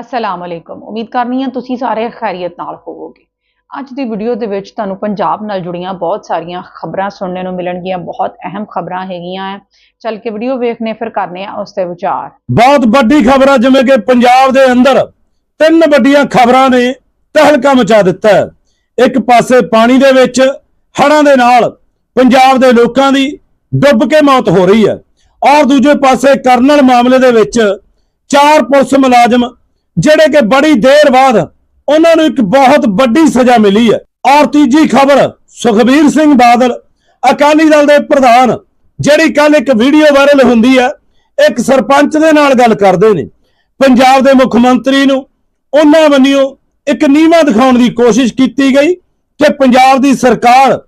ਅਸਲਾਮ ਅਲੈਕੁਮ ਉਮੀਦ ਕਰਨੀ ਹਾਂ ਤੁਸੀਂ ਸਾਰੇ ਖੈਰੀਅਤ ਨਾਲ ਹੋਵੋਗੇ। ਅੱਜ ਦੀ ਵੀਡੀਓ ਦੇ ਵਿੱਚ ਤੁਹਾਨੂੰ ਪੰਜਾਬ ਨਾਲ ਜੁੜੀਆਂ ਬਹੁਤ ਸਾਰੀਆਂ ਖਬਰਾਂ ਸੁਣਨ ਨੂੰ ਮਿਲਣਗੀਆਂ। ਬਹੁਤ ਅਹਿਮ ਖਬਰਾਂ ਹੈਗੀਆਂ ਹੈ ਚੱਲ ਕੇ ਵੀਡੀਓ ਵੇਖਨੇ, ਫਿਰ ਕਰਨੇ ਆ ਉਸ ਤੇ ਵਿਚਾਰ। ਬਹੁਤ ਵੱਡੀ ਖਬਰ ਆ, ਜਿਵੇਂ ਕਿ ਪੰਜਾਬ ਦੇ ਅੰਦਰ ਤਿੰਨ ਵੱਡੀਆਂ ਖਬਰਾਂ ਨੇ ਤਹਿਲਕਾ ਮਚਾ ਦਿੱਤਾ ਹੈ। ਇੱਕ ਪਾਸੇ ਪਾਣੀ ਦੇ ਵਿੱਚ ਹੜ੍ਹਾਂ ਦੇ ਨਾਲ ਪੰਜਾਬ ਦੇ ਲੋਕਾਂ ਦੀ ਡੁੱਬ ਕੇ ਮੌਤ ਹੋ ਰਹੀ ਹੈ। ਔਰ ਦੂਜੇ ਪਾਸੇ ਕਰਨਲ ਮਾਮਲੇ ਦੇ ਵਿੱਚ ਚਾਰ ਪੁਲਿਸ ਮੁਲਾਜ਼ਮ ਜਿਹੜੇ ਕਿ ਬੜੀ ਦੇਰ ਬਾਅਦ ਉਹਨਾਂ ਨੂੰ ਇੱਕ ਬਹੁਤ ਵੱਡੀ ਸਜ਼ਾ ਮਿਲੀ ਹੈ। ਔਰ ਤੀਜੀ ਖਬਰ, ਸੁਖਬੀਰ ਸਿੰਘ ਬਾਦਲ, ਅਕਾਲੀ ਦਲ ਦੇ ਪ੍ਰਧਾਨ, ਜਿਹੜੀ ਕੱਲ ਇੱਕ ਵੀਡੀਓ ਵਾਇਰਲ ਹੁੰਦੀ ਹੈ, ਇੱਕ ਸਰਪੰਚ ਦੇ ਨਾਲ ਗੱਲ ਕਰਦੇ ਨੇ। ਪੰਜਾਬ ਦੇ ਮੁੱਖ ਮੰਤਰੀ ਨੂੰ ਉਹਨਾਂ ਵੱਲੋਂ ਇੱਕ ਨੀਵਾ ਦਿਖਾਉਣ ਦੀ ਕੋਸ਼ਿਸ਼ ਕੀਤੀ ਗਈ ਕਿ ਪੰਜਾਬ ਦੀ ਸਰਕਾਰ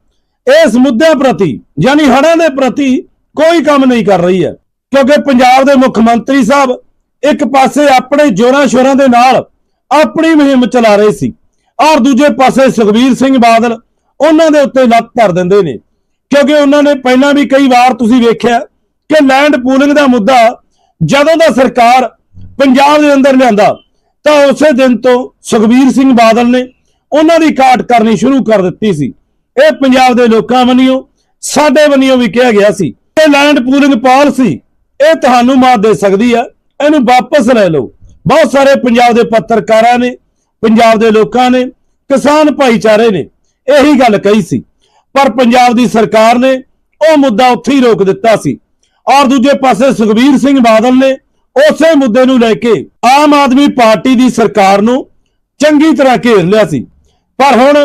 ਇਸ ਮੁੱਦੇ ਪ੍ਰਤੀ, ਯਾਨੀ ਹੜ੍ਹਾਂ ਦੇ ਪ੍ਰਤੀ ਕੋਈ ਕੰਮ ਨਹੀਂ ਕਰ ਰਹੀ ਹੈ। ਕਿਉਂਕਿ ਪੰਜਾਬ ਦੇ ਮੁੱਖ ਮੰਤਰੀ ਸਾਹਿਬ ਇੱਕ ਪਾਸੇ ਆਪਣੇ ਜੋਰਾਂ ਸ਼ੋਰਾਂ ਦੇ ਨਾਲ ਆਪਣੀ ਮੁਹਿੰਮ ਚਲਾ ਰਹੇ ਸੀ, ਔਰ ਦੂਜੇ ਪਾਸੇ ਸੁਖਬੀਰ ਸਿੰਘ ਬਾਦਲ ਉਹਨਾਂ ਦੇ ਉੱਤੇ ਲੱਤ ਧਰ ਦਿੰਦੇ ਨੇ। ਕਿਉਂਕਿ ਉਹਨਾਂ ਨੇ ਪਹਿਲਾਂ ਵੀ ਕਈ ਵਾਰ ਤੁਸੀਂ ਵੇਖਿਆ ਕਿ ਲੈਂਡ ਪੂਲਿੰਗ ਦਾ ਮੁੱਦਾ ਜਦੋਂ ਦਾ ਸਰਕਾਰ ਪੰਜਾਬ ਦੇ ਅੰਦਰ ਲਿਆਂਦਾ, ਤਾਂ ਉਸੇ ਦਿਨ ਤੋਂ ਸੁਖਬੀਰ ਸਿੰਘ ਬਾਦਲ ਨੇ ਉਹਨਾਂ ਦੀ ਕਾਟ ਕਰਨੀ ਸ਼ੁਰੂ ਕਰ ਦਿੱਤੀ ਸੀ। ਇਹ ਪੰਜਾਬ ਦੇ ਲੋਕਾਂ ਵੱਲੋਂ, ਸਾਡੇ ਵੱਲੋਂ ਵੀ ਕਿਹਾ ਗਿਆ ਸੀ ਇਹ ਲੈਂਡ ਪੂਲਿੰਗ ਪਾਲਿਸੀ ਇਹ ਤੁਹਾਨੂੰ ਮਾਤ ਦੇ ਸਕਦੀ ਹੈ ਇਹਨੂੰ ਵਾਪਸ ਲੈ ਲਓ। ਬਹੁਤ ਸਾਰੇ ਪੰਜਾਬ ਦੇ ਪੱਤਰਕਾਰਾਂ ਨੇ, ਪੰਜਾਬ ਦੇ ਲੋਕਾਂ ਨੇ, ਕਿਸਾਨ ਭਾਈਚਾਰੇ ਨੇ ਇਹੀ ਗੱਲ ਕਹੀ ਸੀ। ਪਰ ਪੰਜਾਬ ਦੀ ਸਰਕਾਰ ਨੇ ਉਹ ਮੁੱਦਾ ਉੱਥੇ ਹੀ ਰੋਕ ਦਿੱਤਾ ਸੀ। ਔਰ ਦੂਜੇ ਪਾਸੇ ਸੁਖਬੀਰ ਸਿੰਘ ਬਾਦਲ ਨੇ ਉਸੇ ਮੁੱਦੇ ਨੂੰ ਲੈ ਕੇ ਆਮ ਆਦਮੀ ਪਾਰਟੀ ਦੀ ਸਰਕਾਰ ਨੂੰ ਚੰਗੀ ਤਰ੍ਹਾਂ ਘੇਰ ਲਿਆ ਸੀ। ਪਰ ਹੁਣ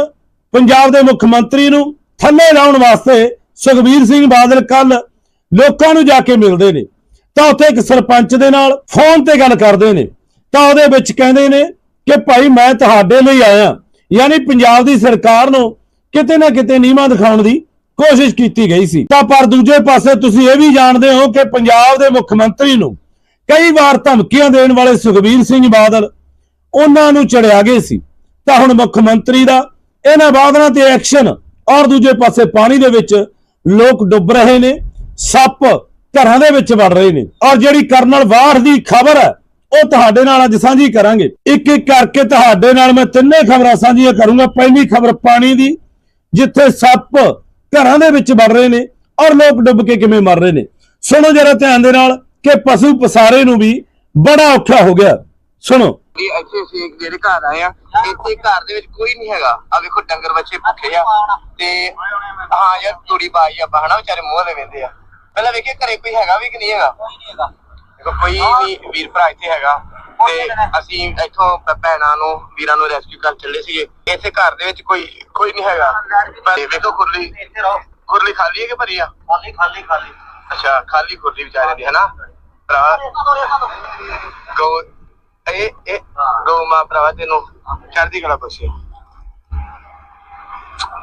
ਪੰਜਾਬ ਦੇ ਮੁੱਖ ਮੰਤਰੀ ਨੂੰ ਥੱਲੇ ਲਾਉਣ ਵਾਸਤੇ ਸੁਖਬੀਰ ਸਿੰਘ ਬਾਦਲ ਕੱਲ ਲੋਕਾਂ ਨੂੰ ਜਾ ਕੇ ਮਿਲਦੇ ਨੇ। ਤਾਂ ਉੱਥੇ ਇੱਕ ਸਰਪੰਚ ਦੇ ਨਾਲ ਫੋਨ ਤੇ ਗੱਲ ਕਰਦੇ ਨੇ। ਤਾਂ ਉਹਦੇ ਵਿੱਚ ਕਹਿੰਦੇ ਨੇ ਕਿ ਭਾਈ ਮੈਂ ਤੁਹਾਡੇ ਲਈ ਆਇਆ। ਯਾਨੀ ਪੰਜਾਬ ਦੀ ਸਰਕਾਰ ਨੂੰ ਕਿਤੇ ਨਾ ਕਿਤੇ ਨੀਮਾ ਦਿਖਾਉਣ ਦੀ ਕੋਸ਼ਿਸ਼ ਕੀਤੀ ਗਈ ਸੀ। ਤਾਂ ਪਰ ਦੂਜੇ ਪਾਸੇ ਤੁਸੀਂ ਇਹ ਵੀ ਜਾਣਦੇ ਹੋ ਕਿ ਪੰਜਾਬ ਦੇ ਮੁੱਖ ਮੰਤਰੀ ਨੂੰ ਕਈ ਵਾਰ ਧਮਕੀਆਂ ਦੇਣ ਵਾਲੇ ਸੁਖਬੀਰ ਸਿੰਘ ਬਾਦਲ ਉਹਨਾਂ ਨੂੰ ਚੜਿਆ ਗਏ ਸੀ। ਤਾਂ ਹੁਣ ਮੁੱਖ ਮੰਤਰੀ ਦਾ ਇਹਨਾਂ ਬਾਦਲਾਂ ਤੇ ਐਕਸ਼ਨ ਔਰ ਦੂਜੇ ਪਾਸੇ ਪਾਣੀ ਦੇ ਵਿੱਚ ਲੋਕ ਡੁੱਬ ਰਹੇ ਨੇ। ਸੱਪ ਘਰਾਂ ਦੇ ਵਿੱਚ ਵੜ ਰਹੇ ਨੇ। ਔਰ ਜਿਹੜੀ ਕਰਨਲ ਵਾਰ ਦੀ ਖਬਰ ਹੈ, ਉਹ ਤੁਹਾਡੇ ਨਾਲ ਅੱਜ ਸਾਂਝੀ ਕਰਾਂਗੇ। ਇੱਕ ਇੱਕ ਕਰਕੇ ਤੁਹਾਡੇ ਨਾਲ ਮੈਂ ਤਿੰਨੇ ਖਬਰਾਂ ਸਾਂਝੀਆਂ ਕਰੂੰਗਾ। ਪਹਿਲੀ ਖਬਰ ਪਾਣੀ ਦੀ, ਜਿੱਥੇ ਸੱਪ ਘਰਾਂ ਦੇ ਵਿੱਚ ਵੜ ਰਹੇ ਨੇ ਔਰ ਲੋਕ ਡੁੱਬ ਕੇ ਕਿਵੇਂ ਮਰ ਰਹੇ ਨੇ। ਸੁਣੋ ਜਰਾ ਧਿਆਨ ਦੇ ਨਾਲ ਕਿ ਪਸ਼ੂ ਪਸਾਰੇ ਨੂੰ ਵੀ ਬੜਾ ਔਖਾ ਹੋ ਗਿਆ। ਸੁਣੋ। ਕਿ ਇੱਥੇ ਅਸੀਂ ਜਿਹੜੇ ਘਰ ਆਏ ਆ। ਇੱਥੇ ਘਰ ਦੇ ਵਿੱਚ ਕੋਈ ਨਹੀਂ ਹੈਗਾ। ਆ ਵੇਖੋ ਡੰਗਰ ਬੱਚੇ ਭੁੱਖੇ ਆ। ਤੇ ਹਾਂ ਯਾਰ, ਤੂੜੀ ਬਾਈ ਆ ਹਨਾ? ਵਿਚਾਰੇ ਮੂੰਹ ਦੇ ਵੇਂਦੇ ਆ। ਪਹਿਲਾਂ ਵੇਖਿਆ ਘਰੇ ਕੋਈ ਹੈਗਾ ਵੀ ਕਿ ਨਹੀਂ ਹੈਗਾ? ਦੇਖੋ ਕੋਈ ਵੀ ਵੀਰ ਭਰਾ ਇੱਥੇ ਹੈਗਾ ਤੇ ਅਸੀਂ ਇੱਥੋਂ ਭੈਣਾਂ ਨੂੰ ਵੀਰਾਂ ਨੂੰ ਰੈਸਕਿਊ ਕਰਨ ਚੱਲੇ ਸੀਗੇ। ਇੱਥੇ ਘਰ ਦੇ ਵਿੱਚ ਕੋਈ ਕੋਈ ਨਹੀਂ ਹੈਗਾ। ਪਰ ਵੇਖੋ ਖੁਰਲੀ ਖੁਰਲੀ ਖਾਲੀ ਹੈ ਕਿ ਭਰੀ ਆ? ਖਾਲੀ ਖਾਲੀ ਖਾਲੀ। ਅੱਛਾ ਖਾਲੀ ਖੁਰਲੀ ਵਿਚਾਰੇ ਦੀ ਹਨਾ? ਭਰਾ। ਗੋ ਇਹ ਇਹ ਗੋ ਮਾਂ ਭਰਾਵਾ ਤੈਨੂੰ ਚੜ੍ਹਦੀ ਕਲਾ ਬਖਸ਼ੇ।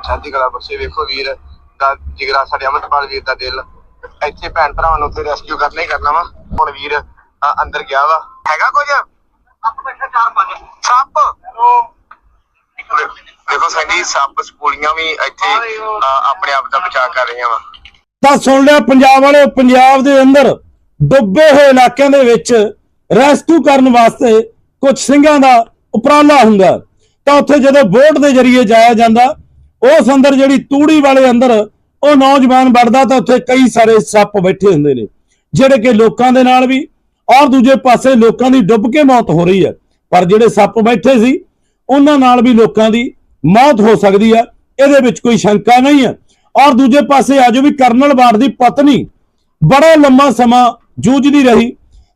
ਚੜ੍ਹਦੀ ਕਲਾ ਬਖਸ਼ੇ। ਵੇਖੋ ਵੀਰ ਦਾ ਜਿਗਰਾ ਸਾਡੇ ਅਮਰਪਾਲ ਵੀਰ ਦਾ ਦਿਲ। ਇੱਥੇ ਭੈਣ ਭਰਾਵਾਂ ਨੂੰ ਤੇ ਰੈਸਕਿਊ ਕਰਨਾ ਹੀ ਕਰਨਾ ਵਾ। ਹੁਣ ਵੀਰ ਅੰਦਰ ਗਿਆ ਵਾ। ਹੈਗਾ ਕੁਝ? ਅੱਪ ਬੈਠਾ ਚਾਰ ਪੰਜ। ਸੱਪ? ਵੇਖੋ ਸਾਡੀ ਸੱਪ ਸਪੂਲੀਆਂ ਵੀ ਇੱਥੇ ਆਪਣੇ ਆਪ ਦਾ ਬਚਾਅ ਕਰ ਰਹੀਆਂ ਵਾ। ਤਾਂ ਸੁਣ ਲਿਆ ਪੰਜਾਬ ਵਾਲੇ ਪੰਜਾਬ ਦੇ ਅੰਦਰ ਡੁੱਬੇ ਹੋਏ ਇਲਾਕਿਆਂ ਦੇ ਵਿੱਚ ਰੈਸਕਿਊ ਕਰਨ ਵਾਸਤੇ ਕੁਝ ਸਿੰਘਾਂ ਦਾ ਉਪਰਾਲਾ ਹੁੰਦਾ। ਤਾਂ ਉੱਥੇ ਜਦੋਂ ਬੋਟ ਦੇ ਜ਼ਰੀਏ ਜਾਇਆ ਜਾਂਦਾ ਉਸ ਅੰਦਰ ਜਿਹੜੀ ਤੂੜੀ ਵਾਲੇ ਅੰਦਰ ਉਹ ਨੌਜਵਾਨ ਵੜਦਾ ਤਾਂ ਉੱਥੇ ਕਈ ਸਾਰੇ ਸੱਪ ਬੈਠੇ ਹੁੰਦੇ ਨੇ, ਜਿਹੜੇ ਕਿ ਲੋਕਾਂ ਦੇ ਨਾਲ ਵੀ, ਔਰ ਦੂਜੇ ਪਾਸੇ ਲੋਕਾਂ ਦੀ ਡੁੱਬ ਕੇ ਮੌਤ ਹੋ ਰਹੀ ਹੈ। ਪਰ ਜਿਹੜੇ ਸੱਪ ਬੈਠੇ ਸੀ, ਉਹਨਾਂ ਨਾਲ ਵੀ ਲੋਕਾਂ ਦੀ ਮੌਤ ਹੋ ਸਕਦੀ ਹੈ, ਇਹਦੇ ਵਿੱਚ ਕੋਈ ਸ਼ੰਕਾ ਨਹੀਂ ਹੈ। ਔਰ ਦੂਜੇ ਪਾਸੇ ਆਜੋ ਵੀ ਕਰਨਲ ਵਾਰ ਦੀ ਪਤਨੀ ਬੜਾ ਲੰਮਾ ਸਮਾਂ ਜੂਝਦੀ ਰਹੀ।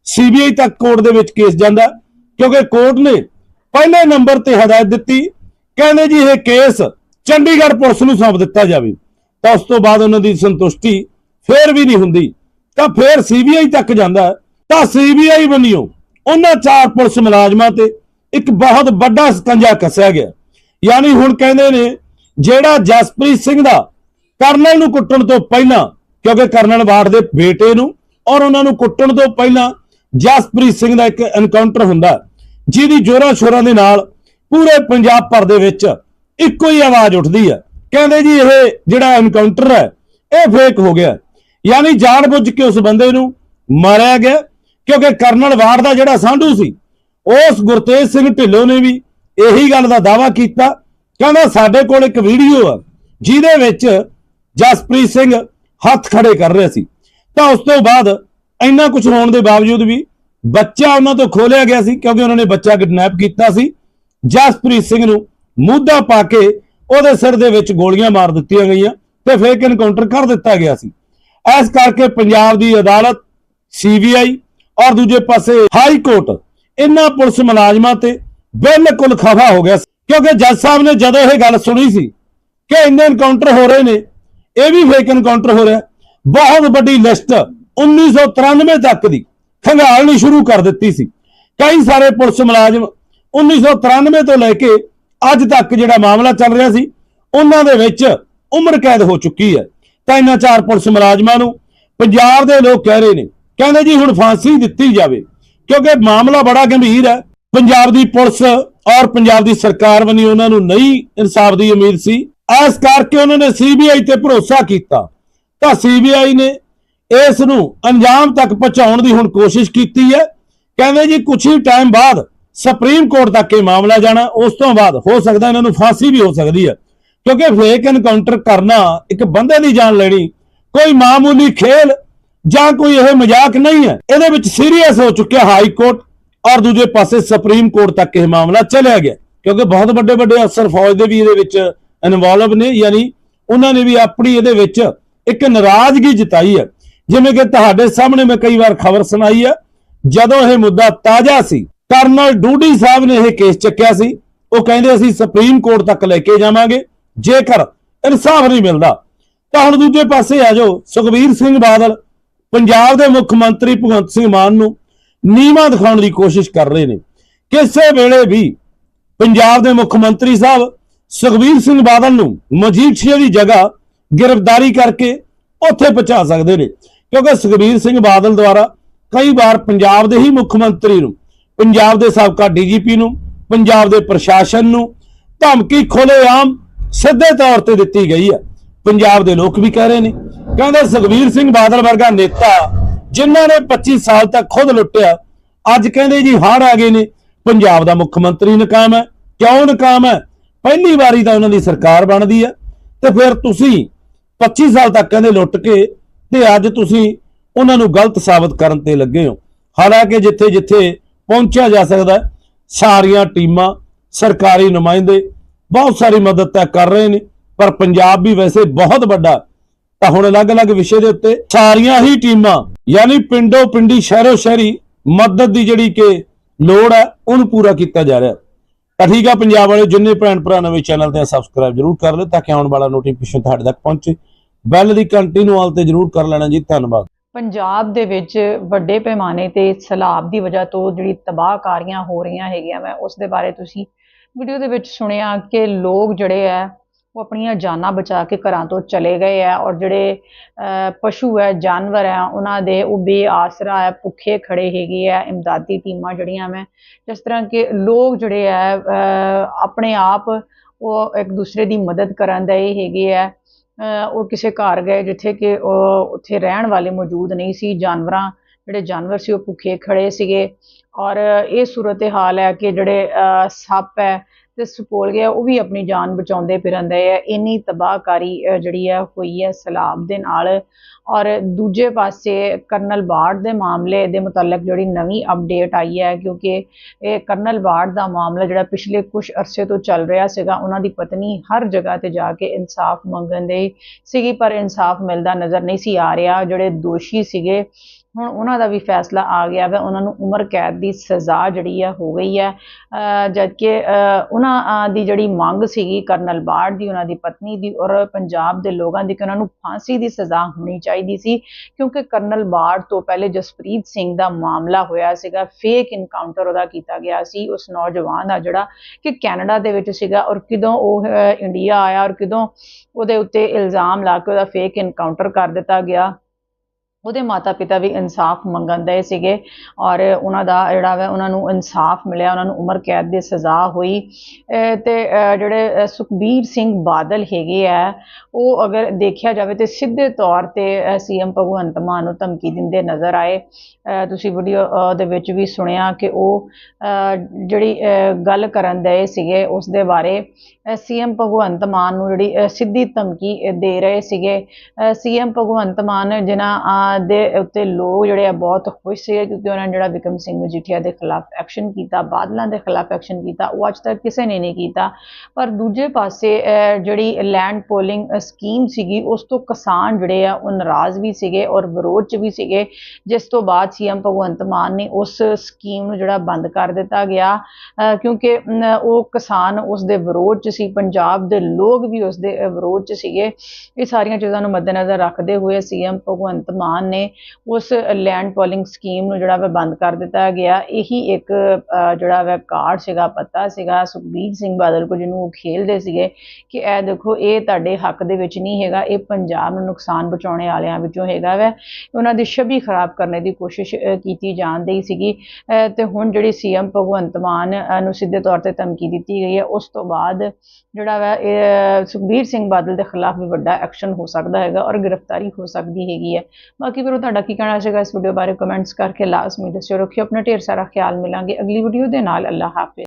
ਸੀਬੀਆਈ ਤੱਕ ਕੋਰਟ ਦੇ ਵਿੱਚ ਕੇਸ ਜਾਂਦਾ, ਕਿਉਂਕਿ ਕੋਰਟ ਨੇ ਪਹਿਲੇ ਨੰਬਰ ਤੇ ਹਦਾਇਤ ਦਿੱਤੀ, ਕਹਿੰਦੇ ਜੀ ਇਹ ਕੇਸ ਚੰਡੀਗੜ੍ਹ ਪੁਲਿਸ ਨੂੰ ਸੌਂਪ ਦਿੱਤਾ ਜਾਵੇ। ਤਾਂ ਉਸ ਤੋਂ ਬਾਅਦ ਉਹਨਾਂ ਦੀ ਸੰਤੁਸ਼ਟੀ ਫੇਰ ਵੀ ਨਹੀਂ ਹੁੰਦੀ। ਤਾਂ ਫੇਰ ਸੀਬੀਆਈ ਤੱਕ ਜਾਂਦਾ ਹੈ। ਤਾਂ ਸੀਬੀਆਈ ਵੱਲੋਂ ਉਹਨਾਂ ਚਾਰ ਪੁਲਿਸ ਮੁਲਾਜ਼ਮਾਂ ਤੇ ਇੱਕ ਬਹੁਤ ਵੱਡਾ ਸਕੰਜਾ ਕੱਸਿਆ ਗਿਆ। ਯਾਨੀ ਹੁਣ ਕਹਿੰਦੇ ਨੇ, ਜਿਹੜਾ ਜਸਪ੍ਰੀਤ ਸਿੰਘ ਦਾ ਕਰਨਲ ਨੂੰ ਕੁੱਟਣ ਤੋਂ ਪਹਿਲਾਂ, ਕਿਉਂਕਿ ਕਰਨਲ ਵਾਰਡ ਦੇ ਬੇਟੇ ਨੂੰ ਔਰ ਉਹਨਾਂ ਨੂੰ ਕੁੱਟਣ ਤੋਂ ਪਹਿਲਾਂ ਜਸਪ੍ਰੀਤ ਸਿੰਘ ਦਾ ਇੱਕ ਐਨਕਾਊਂਟਰ ਹੁੰਦਾ ਜਿਹਦੀ ਜੋਰਾਂ ਸ਼ੋਰਾਂ ਦੇ ਨਾਲ ਪੂਰੇ ਪੰਜਾਬ ਭਰ ਦੇ ਵਿੱਚ ਇੱਕੋ ਹੀ ਆਵਾਜ਼ ਉੱਠਦੀ ਹੈ। ਕਹਿੰਦੇ ਜੀ ਇਹ ਜਿਹੜਾ ਐਨਕਾਊਂਟਰ ਹੈ, ਇਹ ਫੇਕ ਹੋ ਗਿਆ। ਯਾਨੀ ਜਾਣਬੁੱਝ ਕੇ ਉਸ ਬੰਦੇ ਨੂੰ ਮਾਰਿਆ ਗਿਆ, ਕਿਉਂਕਿ ਕਰਨਲ ਵਾਰ ਦਾ ਜਿਹੜਾ ਸਾਂਢੂ ਸੀ, ਉਸ ਗੁਰਤੇਜ ਸਿੰਘ ਢਿੱਲੋਂ ਨੇ ਵੀ ਇਹੀ ਗੱਲ ਦਾ ਦਾਵਾ ਕੀਤਾ। ਕਹਿੰਦਾ ਸਾਡੇ ਕੋਲ ਇੱਕ ਵੀਡੀਓ ਆ, ਜਿਹਦੇ ਵਿੱਚ ਜਸਪ੍ਰੀਤ ਸਿੰਘ ਹੱਥ ਖੜੇ ਕਰ ਰਿਹਾ ਸੀ। ਤਾਂ ਉਸ ਤੋਂ ਬਾਅਦ ਇੰਨਾ ਕੁਝ ਹੋਣ ਦੇ ਬਾਵਜੂਦ ਵੀ ਬੱਚਾ ਉਹਨਾਂ ਤੋਂ ਖੋਲਿਆ ਗਿਆ ਸੀ, ਕਿਉਂਕਿ ਉਹਨਾਂ ਨੇ ਬੱਚਾ ਕਿਡਨੈਪ ਕੀਤਾ ਸੀ। ਜਸਪ੍ਰੀਤ ਸਿੰਘ ਨੂੰ ਮੁੱਦਾ ਪਾ ਕੇ ਉਹਦੇ ਸਿਰ ਦੇ ਵਿੱਚ ਗੋਲੀਆਂ ਮਾਰ ਦਿੱਤੀਆਂ ਗਈਆਂ ਤੇ ਫੇਕ ਇਨਕਾਊਂਟਰ ਕਰ ਦਿੱਤਾ ਗਿਆ ਸੀ। ਇਸ ਕਰਕੇ ਪੰਜਾਬ ਦੀ ਅਦਾਲਤ ਸੀਬੀਆਈ ਔਰ ਦੂਜੇ ਪਾਸੇ ਹਾਈ ਕੋਰਟ ਇਹਨਾਂ ਪੁਲਿਸ ਮੁਲਾਜ਼ਮਾਂ ਤੇ ਬਿਲਕੁਲ ਖਫਾ ਹੋ ਗਿਆ ਕਿਉਂਕਿ ਜੱਜ ਸਾਹਿਬ ਨੇ ਜਦੋਂ ਇਹ ਗੱਲ ਸੁਣੀ ਸੀ ਕਿ ਇੰਨੇ ਇਨਕਾਊਂਟਰ ਹੋ ਰਹੇ ਨੇ, ਇਹ ਵੀ ਫੇਕ ਇਨਕਾਊਂਟਰ ਹੋ ਰਿਹਾ, ਬਹੁਤ ਵੱਡੀ ਲਿਸਟ 1993 ਤੱਕ ਦੀ ਖੰਗਾਲਣੀ ਸ਼ੁਰੂ ਕਰ ਦਿੱਤੀ ਸੀ। ਕਈ ਸਾਰੇ ਪੁਲਿਸ ਮੁਲਾਜ਼ਮ 1993 ਤੋਂ ਲੈ ਕੇ ਅੱਜ ਤੱਕ ਜਿਹੜਾ ਮਾਮਲਾ ਚੱਲ ਰਿਹਾ ਸੀ, ਉਹਨਾਂ ਦੇ ਵਿੱਚ ਉਮਰ ਕੈਦ ਹੋ ਚੁੱਕੀ ਹੈ। ਤਾਂ ਇਹਨਾਂ ਚਾਰ ਪੁਲਿਸ ਮੁਲਾਜ਼ਮਾਂ ਨੂੰ ਪੰਜਾਬ ਦੇ ਲੋਕ ਕਹਿ ਰਹੇ ਨੇ, ਕਹਿੰਦੇ ਜੀ ਹੁਣ ਫਾਂਸੀ ਦਿੱਤੀ ਜਾਵੇ, ਕਿਉਂਕਿ ਮਾਮਲਾ ਬੜਾ ਗੰਭੀਰ ਹੈ। ਪੰਜਾਬ ਦੀ ਪੁਲਿਸ ਔਰ ਪੰਜਾਬ ਦੀ ਸਰਕਾਰ ਵੱਲੋਂ ਉਹਨਾਂ ਨੂੰ ਨਹੀਂ ਇਨਸਾਫ ਦੀ ਉਮੀਦ ਸੀ। ਇਸ ਕਰਕੇ ਉਹਨਾਂ ਨੇ ਸੀਬੀਆਈ ਤੇ ਭਰੋਸਾ ਕੀਤਾ। ਤਾਂ ਸੀਬੀਆਈ ਨੇ ਇਸ ਨੂੰ ਅੰਜਾਮ ਤੱਕ ਪਹੁੰਚਾਉਣ ਦੀ ਹੁਣ ਕੋਸ਼ਿਸ਼ ਕੀਤੀ ਹੈ। ਕਹਿੰਦੇ ਜੀ ਕੁਝ ਹੀ ਟਾਈਮ ਬਾਅਦ ਸੁਪਰੀਮ ਕੋਰਟ ਤੱਕ ਇਹ ਮਾਮਲਾ ਜਾਣਾ, ਉਸ ਤੋਂ ਬਾਅਦ ਹੋ ਸਕਦਾ ਇਹਨਾਂ ਨੂੰ ਫਾਂਸੀ ਵੀ ਹੋ ਸਕਦੀ ਹੈ। ਕਿਉਂਕਿ ਫੇਕ ਐਨਕਾਊਂਟਰ ਕਰਨਾ ਇੱਕ ਬੰਦੇ ਦੀ ਜਾਨ ਲੈਣੀ, ਕੋਈ ਮਾਮੂਲੀ ਖੇਲ ਜਾਂ ਕੋਈ ਇਹ ਮਜ਼ਾਕ ਨਹੀਂ ਹੈ। ਇਹਦੇ ਵਿੱਚ ਸੀਰੀਅਸ ਹੋ ਚੁੱਕਿਆ ਹਾਈ ਕੋਰਟ ਔਰ ਦੂਜੇ ਪਾਸੇ ਸੁਪਰੀਮ ਕੋਰਟ ਤੱਕ ਇਹ ਮਾਮਲਾ ਚਲਿਆ ਗਿਆ। ਕਿਉਂਕਿ ਬਹੁਤ ਵੱਡੇ ਵੱਡੇ ਅਫਸਰ ਫੌਜ ਦੇ ਵੀ ਇਹਦੇ ਵਿੱਚ ਇਨਵੋਲਵ ਨੇ, ਯਾਨੀ ਉਹਨਾਂ ਨੇ ਵੀ ਆਪਣੀ ਇਹਦੇ ਵਿੱਚ ਇੱਕ ਨਾਰਾਜ਼ਗੀ ਜਤਾਈ ਹੈ। ਜਿਵੇਂ ਕਿ ਤੁਹਾਡੇ ਸਾਹਮਣੇ ਮੈਂ ਕਈ ਵਾਰ ਖਬਰ ਸੁਣਾਈ ਹੈ, ਜਦੋਂ ਇਹ ਮੁੱਦਾ ਤਾਜ਼ਾ ਸੀ ਕਰਨਲ ਡੂਡੀ ਸਾਹਿਬ ਨੇ ਇਹ ਕੇਸ ਚੱਕਿਆ ਸੀ। ਉਹ ਕਹਿੰਦੇ ਅਸੀਂ ਸੁਪਰੀਮ ਕੋਰਟ ਤੱਕ ਲੈ ਕੇ ਜਾਵਾਂਗੇ, ਜੇਕਰ ਇਨਸਾਫ ਨਹੀਂ ਮਿਲਦਾ, ਤਾਂ ਹੁਣ ਦੂਜੇ ਪਾਸੇ ਆ ਜਾਓ, ਸੁਖਬੀਰ ਸਿੰਘ ਬਾਦਲ ਪੰਜਾਬ ਦੇ ਮੁੱਖ ਮੰਤਰੀ ਭਗਵੰਤ ਸਿੰਘ ਮਾਨ ਨੂੰ ਨੀਵਾਂ ਦਿਖਾਉਣ ਦੀ ਕੋਸ਼ਿਸ਼ ਕਰ ਰਹੇ ਨੇ। ਕਿਸੇ ਵੇਲੇ ਵੀ ਪੰਜਾਬ ਦੇ ਮੁੱਖ ਮੰਤਰੀ ਸਾਹਿਬ ਸੁਖਬੀਰ ਸਿੰਘ ਬਾਦਲ ਨੂੰ ਮਜੀਠੀਆ ਦੀ ਜਗ੍ਹਾ ਗ੍ਰਿਫਤਾਰੀ ਕਰਕੇ ਉੱਥੇ ਪਹੁੰਚਾ ਸਕਦੇ ਨੇ, ਕਿਉਂਕਿ ਸੁਖਬੀਰ ਸਿੰਘ ਬਾਦਲ ਦੁਆਰਾ ਕਈ ਵਾਰ ਪੰਜਾਬ ਦੇ ਹੀ ਮੁੱਖ ਮੰਤਰੀ ਨੂੰ ਪੰਜਾਬ ਦੇ ਸਾਬਕਾ ਡੀਜੀਪੀ ਨੂੰ, ਪੰਜਾਬ ਦੇ ਪ੍ਰਸ਼ਾਸਨ ਨੂੰ ਧਮਕੀ ਖੁੱਲ੍ਹੇਆਮ ਸਿੱਧੇ ਤੌਰ ਤੇ ਦਿੱਤੀ ਗਈ ਹੈ। ਪੰਜਾਬ ਦੇ ਲੋਕ ਵੀ ਕਹਿ ਰਹੇ ਨੇ। ਕਹਿੰਦੇ ਸੁਖਬੀਰ ਸਿੰਘ ਬਾਦਲ ਵਰਗਾ ਨੇਤਾ ਜਿਨ੍ਹਾਂ ਨੇ 25 ਸਾਲ ਤੱਕ ਖੁਦ ਲੁੱਟਿਆ, ਅੱਜ ਕਹਿੰਦੇ ਜੀ ਹਾਰ ਆ ਗਏ ਨੇ। ਪੰਜਾਬ ਦਾ ਮੁੱਖ ਮੰਤਰੀ ਨਕਾਮ ਹੈ। ਕਿਉਂ ਨਕਾਮ ਹੈ? ਪਹਿਲੀ ਵਾਰੀ ਤਾਂ ਉਹਨਾਂ ਦੀ ਸਰਕਾਰ ਬਣਦੀ ਹੈ। ਤੇ ਫਿਰ ਤੁਸੀਂ 25 ਸਾਲ ਤੱਕ ਕਹਿੰਦੇ ਲੁੱਟ ਕੇ ਤੇ ਅੱਜ ਤੁਸੀਂ ਉਹਨਾਂ ਨੂੰ ਗਲਤ ਸਾਬਤ ਕਰਨ ਤੇ ਲੱਗੇ ਹੋ। ਹਾਲਾਂਕਿ ਜਿੱਥੇ ਜਿੱਥੇ ਪਹੁੰਚਿਆ ਜਾ ਸਕਦਾ ਹੈ, ਸਾਰੀਆਂ ਟੀਮਾਂ ਸਰਕਾਰੀ ਨੁਮਾਇੰਦੇ ਬਹੁਤ ਸਾਰੀ ਮਦਦ ਤਾਂ ਕਰ ਰਹੇ ਨੇ ਪਰ ਪੰਜਾਬ ਵੀ ਵੈਸੇ ਬਹੁਤ ਵੱਡਾ। ਤਾਂ ਹੁਣ ਅਲੱਗ-ਅਲੱਗ ਵਿਸ਼ੇ ਦੇ ਉੱਤੇ ਸਾਰੀਆਂ ਹੀ ਟੀਮਾਂ ਯਾਨੀ ਪਿੰਡੋ ਪਿੰਡੀ ਸ਼ਹਿਰੋ ਸ਼ਹਿਰੀ ਮਦਦ ਦੀ ਜਿਹੜੀ ਕਿ ਲੋੜ ਹੈ ਉਹਨੂੰ ਪੂਰਾ ਕੀਤਾ ਜਾ ਰਿਹਾ। ਤਾਂ ਠੀਕ ਆ ਪੰਜਾਬ ਵਾਲੇ ਜਿੰਨੇ ਭੈਣ ਭਰਾ ਨਵੇਂ ਚੈਨਲ ਤੇ ਸਬਸਕ੍ਰਾਈਬ ਜਰੂਰ ਕਰ ਲਿਓ ਤਾਂ ਕਿ ਆਉਣ ਵਾਲਾ ਨੋਟੀਫਿਕੇਸ਼ਨ ਤੁਹਾਡੇ ਤੱਕ ਪਹੁੰਚੇ। ਬੈਲ ਦੀ ਘੰਟੀ ਨੂੰ ਆਲ ਤੇ ਜਰੂਰ ਕਰ ਲੈਣਾ ਜੀ। ਧੰਨਵਾਦ। ਪੰਜਾਬ ਦੇ ਵਿੱਚ ਵੱਡੇ ਪੈਮਾਨੇ ਤੇ ਸੈਲਾਬ ਦੀ ਵਜ੍ਹਾ ਤੋਂ ਜਿਹੜੀ ਤਬਾਹਕਾਰੀਆਂ ਹੋ ਰਹੀਆਂ ਹੈਗੀਆਂ ਮੈਂ, ਉਸ ਦੇ ਬਾਰੇ ਤੁਸੀਂ ਵੀਡੀਓ ਦੇ ਵਿੱਚ ਸੁਣਿਆ ਕਿ ਲੋਕ ਜਿਹੜੇ ਆ ਉਹ ਆਪਣੀਆਂ ਜਾਨਾਂ ਬਚਾ ਕੇ ਘਰਾਂ ਤੋਂ ਚਲੇ ਗਏ ਆ ਔਰ ਜਿਹੜੇ ਪਸ਼ੂ ਹੈ ਜਾਨਵਰ ਹੈ ਉਹਨਾਂ ਦੇ ਉਹ ਬੇਆਸਰਾ ਹੈ ਭੁੱਖੇ ਖੜੇ ਹੈਗੇ ਆ ਇਮਦਾਦੀ ਟੀਮਾਂ ਜਿਹੜੀਆਂ ਮੈਂ, ਜਿਸ ਤਰ੍ਹਾਂ ਕਿ ਲੋਕ ਜਿਹੜੇ ਆ ਆਪਣੇ ਆਪ ਉਹ ਇੱਕ ਦੂਸਰੇ ਦੀ ਮਦਦ ਕਰਨ ਦੇ ਹੈਗੇ ਆ ਉਹ ਕਿਸੇ ਘਰ ਗਏ ਜਿੱਥੇ ਕਿ ਉਹ ਉੱਥੇ ਰਹਿਣ ਵਾਲੇ ਮੌਜੂਦ ਨਹੀਂ ਸੀ ਜਾਨਵਰਾਂ ਜਿਹੜੇ ਜਾਨਵਰ ਸੀ ਉਹ ਭੁੱਖੇ ਖੜੇ ਸੀਗੇ ਔਰ ਇਹ ਸੂਰਤ ਹਾਲ ਹੈ ਕਿ ਜਿਹੜੇ ਅਹ, ਸੱਪ ਹੈ ਤੇ ਗਿਆ, ਉਹ ਵੀ ਆਪਣੀ ਜਾਨ ਬਚਾਉਂਦੇ ਫਿਰੰਦੇ ਆ। ਇੰਨੀ ਤਬਾਹਕਾਰੀ ਜਿਹੜੀ ਹੈ ਹੋਈ ਹੈ ਸਲਾਬ ਦੇ ਨਾਲ। ਔਰ ਦੂਜੇ ਪਾਸੇ ਕਰਨਲ ਬਾੜ ਦੇ ਮਾਮਲੇ ਦੇ ਮੁਤਲਕ ਜਿਹੜੀ ਨਵੀਂ ਅਪਡੇਟ ਆਈ ਹੈ, ਕਿਉਂਕਿ ਇਹ ਕਰਨਲ ਬਾੜ ਦਾ ਮਾਮਲਾ ਜਿਹੜਾ ਪਿਛਲੇ ਕੁਝ ਅਰਸੇ ਤੋਂ ਚੱਲ ਰਿਹਾ ਸੀਗਾ, ਉਹਨਾਂ ਦੀ ਪਤਨੀ ਹਰ ਜਗ੍ਹਾ ਤੇ ਜਾ ਕੇ ਇਨਸਾਫ ਮੰਗਣ ਦੇ ਸੀਗੀ, ਪਰ ਇਨਸਾਫ ਮਿਲਦਾ ਨਜ਼ਰ ਨਹੀਂ ਸੀ ਆ ਰਿਹਾ। ਜਿਹੜੇ ਦੋਸ਼ੀ ਸੀਗੇ ਹੁਣ ਉਹਨਾਂ ਦਾ ਵੀ ਫੈਸਲਾ ਆ ਗਿਆ ਵਾ, ਉਹਨਾਂ ਨੂੰ ਉਮਰ ਕੈਦ ਦੀ ਸਜ਼ਾ ਜਿਹੜੀ ਆ ਹੋ ਗਈ ਹੈ ਜਦਕਿ ਉਹਨਾਂ ਦੀ ਜਿਹੜੀ ਮੰਗ ਸੀਗੀ ਕਰਨਲ ਬਾੜ ਦੀ, ਉਹਨਾਂ ਦੀ ਪਤਨੀ ਦੀ ਔਰ ਪੰਜਾਬ ਦੇ ਲੋਕਾਂ ਦੀ ਕਿ ਉਹਨਾਂ ਨੂੰ ਫਾਂਸੀ ਦੀ ਸਜ਼ਾ ਹੋਣੀ ਚਾਹੀਦੀ ਸੀ, ਕਿਉਂਕਿ ਕਰਨਲ ਬਾੜ ਤੋਂ ਪਹਿਲੇ ਜਸਪ੍ਰੀਤ ਸਿੰਘ ਦਾ ਮਾਮਲਾ ਹੋਇਆ ਸੀਗਾ ਫੇਕ ਇਨਕਾਊਂਟਰ ਉਹਦਾ ਕੀਤਾ ਗਿਆ ਸੀ। ਉਸ ਨੌਜਵਾਨ ਦਾ ਜਿਹੜਾ ਕਿ ਕੈਨੇਡਾ ਦੇ ਵਿੱਚ ਸੀਗਾ ਔਰ ਕਿਦੋਂ ਉਹ ਇੰਡੀਆ ਆਇਆ ਔਰ ਕਿਦੋਂ ਉਹਦੇ ਉੱਤੇ ਇਲਜ਼ਾਮ ਲਾ ਕੇ ਉਹਦਾ ਫੇਕ ਇਨਕਾਊਂਟਰ ਕਰ ਦਿੱਤਾ ਗਿਆ। ਉਹਦੇ ਮਾਤਾ ਪਿਤਾ ਵੀ ਇਨਸਾਫ ਮੰਗਣ ਦੇ ਸੀਗੇ ਔਰ ਉਹਨਾਂ ਦਾ ਜਿਹੜਾ ਵਾ ਉਹਨਾਂ ਨੂੰ ਇਨਸਾਫ ਮਿਲਿਆ, ਉਹਨਾਂ ਨੂੰ ਉਮਰ ਕੈਦ ਦੀ ਸਜ਼ਾ ਹੋਈ। ਅਹ ਤੇ ਜਿਹੜੇ ਸੁਖਬੀਰ ਸਿੰਘ ਬਾਦਲ ਹੈਗੇ ਆ, ਉਹ ਅਗਰ ਦੇਖਿਆ ਜਾਵੇ ਤੇ ਸਿੱਧੇ ਤੌਰ ਤੇ ਸੀਐਮ ਭਗਵੰਤ ਮਾਨ ਨੂੰ ਧਮਕੀ ਦਿੰਦੇ ਨਜ਼ਰ ਆਏ। ਤੁਸੀਂ ਵੀਡੀਓ ਦੇ ਵਿੱਚ ਵੀ ਸੁਣਿਆ ਕਿ ਉਹ ਜਿਹੜੀ ਗੱਲ ਕਰਨ ਦੇ ਸੀਗੇ, ਉਸ ਦੇ ਬਾਰੇ ਸੀਐਮ ਭਗਵੰਤ ਮਾਨ ਨੂੰ ਜਿਹੜੀ ਸਿੱਧੀ ਧਮਕੀ ਦੇ ਰਹੇ ਸੀਗੇ। ਸੀਐਮ ਭਗਵੰਤ ਮਾਨ ਜਿਨ੍ਹਾਂ ਦੇ ਉੱਤੇ ਲੋਕ ਜਿਹੜੇ ਆ ਬਹੁਤ ਖੁਸ਼ ਸੀਗੇ ਕਿਉਂਕਿ ਉਹਨਾਂ ਨੇ ਜਿਹੜਾ ਵਿਕਰਮ ਸਿੰਘ ਮਜੀਠੀਆ ਦੇ ਖਿਲਾਫ ਐਕਸ਼ਨ ਕੀਤਾ, ਬਾਦਲਾਂ ਦੇ ਖਿਲਾਫ ਐਕਸ਼ਨ ਕੀਤਾ, ਉਹ ਅੱਜ ਤੱਕ ਕਿਸੇ ਨੇ ਨਹੀਂ ਕੀਤਾ। ਪਰ ਦੂਜੇ ਪਾਸੇ ਜਿਹੜੀ ਲੈਂਡ ਪੋਲਿੰਗ ਸਕੀਮ ਸੀਗੀ, ਉਸ ਤੋਂ ਕਿਸਾਨ ਜਿਹੜੇ ਆ, ਉਹ ਨਾਰਾਜ਼ ਵੀ ਸੀਗੇ ਔਰ ਵਿਰੋਧ ਚ ਵੀ ਸੀਗੇ। ਜਿਸ ਤੋਂ ਬਾਅਦ ਸੀਐਮ ਭਗਵੰਤ ਮਾਨ ਨੇ ਉਸ ਸਕੀਮ ਨੂੰ ਜਿਹੜਾ ਬੰਦ ਕਰ ਦਿੱਤਾ ਗਿਆ ਕਿਉਂਕਿ ਉਹ ਕਿਸਾਨ ਉਸ ਦੇ ਵਿਰੋਧ ਚ ਸੀ, ਪੰਜਾਬ ਦੇ ਲੋਕ ਵੀ ਉਸ ਦੇ ਵਿਰੋਧ ਚ ਸੀਗੇ। ਇਹ ਸਾਰੀਆਂ ਚੀਜ਼ਾਂ ਨੂੰ ਮੱਦੇਨਜ਼ਰ ਰੱਖਦੇ ਹੋਏ ਸੀਐਮ ਭਗਵੰਤ ਮਾਨ ਨੇ ਉਸ ਲੈਂਡ ਪੋਲਿੰਗ ਸਕੀਮ ਨੂੰ ਜਿਹੜਾ ਵਾ ਬੰਦ ਕਰ ਦਿੱਤਾ ਗਿਆ। ਇਹੀ ਇੱਕ ਜਿਹੜਾ ਵਾ ਕਾਰਡ ਸੀਗਾ ਪੱਤਾ ਸੀਗਾ ਸੁਖਬੀਰ ਸਿੰਘ ਬਾਦਲ ਕੋ ਜਿਹਨੂੰ ਉਹ ਖੇਲਦੇ ਸੀਗੇ ਕਿ ਇਹ ਦੇਖੋ ਇਹ ਤੁਹਾਡੇ ਹੱਕ ਦੇ ਵਿੱਚ ਨਹੀਂ ਹੈਗਾ ਇਹ ਪੰਜਾਬ ਨੂੰ ਨੁਕਸਾਨ ਪਹੁੰਚਾਉਣੇ ਵਾਲਿਆਂ ਵਿੱਚੋਂ ਹੈਗਾ ਵੈ। ਉਹਨਾਂ ਦੀ ਛਵੀ ਖਰਾਬ ਕਰਨ ਦੀ ਕੋਸ਼ਿਸ਼ ਕੀਤੀ ਜਾਣ ਦੀ ਸੀਗੀ। ਅਹ, ਤੇ ਹੁਣ ਜਿਹੜੀ ਸੀਐਮ ਭਗਵੰਤ ਮਾਨ ਨੂੰ ਸਿੱਧੇ ਤੌਰ ਤੇ ਧਮਕੀ ਦਿੱਤੀ ਗਈ ਹੈ ਉਸ ਤੋਂ ਬਾਅਦ ਜਿਹੜਾ ਵਾ ਇਹ ਸੁਖਬੀਰ ਸਿੰਘ ਬਾਦਲ ਦੇ ਖਿਲਾਫ ਵੀ ਵੱਡਾ ਐਕਸ਼ਨ ਹੋ ਸਕਦਾ ਹੈਗਾ ਔਰ ਗ੍ਰਿਫਤਾਰੀ ਹੋ ਸਕਦੀ ਹੈਗੀ ਹੈ। ਬਾਕੀ ਵੀਰੋ ਤੁਹਾਡਾ ਕੀ ਕਹਿਣਾ ਸੀਗਾ ਇਸ ਵੀਡੀਓ ਬਾਰੇ ਕਮੈਂਟਸ ਕਰਕੇ ਲਾਜ਼ਮੀ ਦੱਸਿਓ। ਰੱਖਿਓ ਆਪਣਾ ਢੇਰ ਸਾਰਾ ਖਿਆਲ। ਮਿਲਾਂਗੇ ਅਗਲੀ ਵੀਡੀਓ ਦੇ ਨਾਲ। ਅੱਲਾਹ ਹਾਫਿਜ਼।